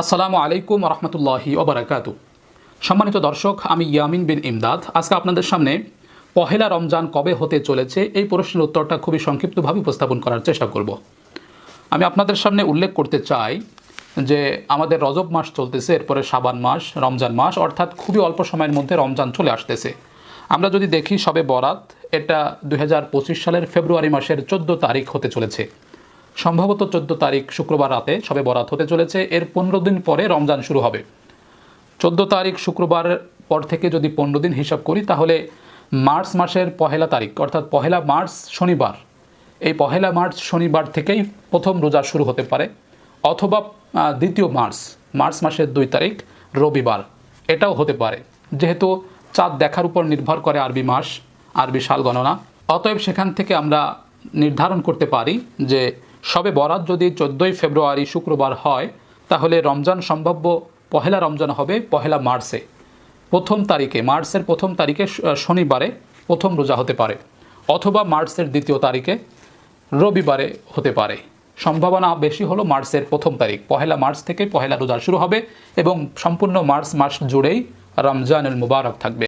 আসসালামু আলাইকুম রহমতুল্লাহি ওবরাকাতু। সম্মানিত দর্শক, আমি ইয়ামিন বিন ইমদাদ। আজকে আপনাদের সামনে পহেলা রমজান কবে হতে চলেছে এই প্রশ্নের উত্তরটা খুবই সংক্ষিপ্তভাবে উপস্থাপন করার চেষ্টা করব। আমি আপনাদের সামনে উল্লেখ করতে চাই যে আমাদের রজব মাস চলতেছে, এরপরে সাবান মাস, রমজান মাস, অর্থাৎ খুবই অল্প সময়ের মধ্যে রমজান চলে আসতেছে। আমরা যদি দেখি সবে বরাত, এটা দু হাজার পঁচিশ সালের ফেব্রুয়ারি মাসের চোদ্দ তারিখ হতে চলেছে। সম্ভবত চোদ্দ তারিখ শুক্রবার রাতে সবে বরাত হতে চলেছে। এর পনেরো দিন পরে রমজান শুরু হবে। চোদ্দ তারিখ শুক্রবার পর থেকে যদি পনেরো দিন হিসাব করি, তাহলে মার্চ মাসের পহেলা তারিখ, অর্থাৎ পহেলা মার্চ শনিবার। এই পহেলা মার্চ শনিবার থেকেই প্রথম রোজা শুরু হতে পারে, অথবা দ্বিতীয় মার্চ মার্চ মাসের দুই তারিখ, রবিবার। এটাও হতে পারে। যেহেতু চাঁদ দেখার উপর নির্ভর করে আরবি মাস, আরবি সাল গণনা। অতএব সেখান থেকে আমরা নির্ধারণ করতে পারি যে সবে বরাত যদি চোদ্দোই ফেব্রুয়ারি শুক্রবার হয়, তাহলে রমজান সম্ভাব্য পহেলা রমজান হবে পহেলা মার্চে। প্রথম তারিখে, মার্চের প্রথম তারিখে শনিবারে প্রথম রোজা হতে পারে, অথবা মার্চের দ্বিতীয় তারিখে রবিবারে হতে পারে। সম্ভাবনা বেশি হলো মার্চের প্রথম তারিখ, পহেলা মার্চ থেকে পহেলা রোজা শুরু হবে এবং সম্পূর্ণ মার্চ মাস জুড়েই রমজানুল মুবারক থাকবে।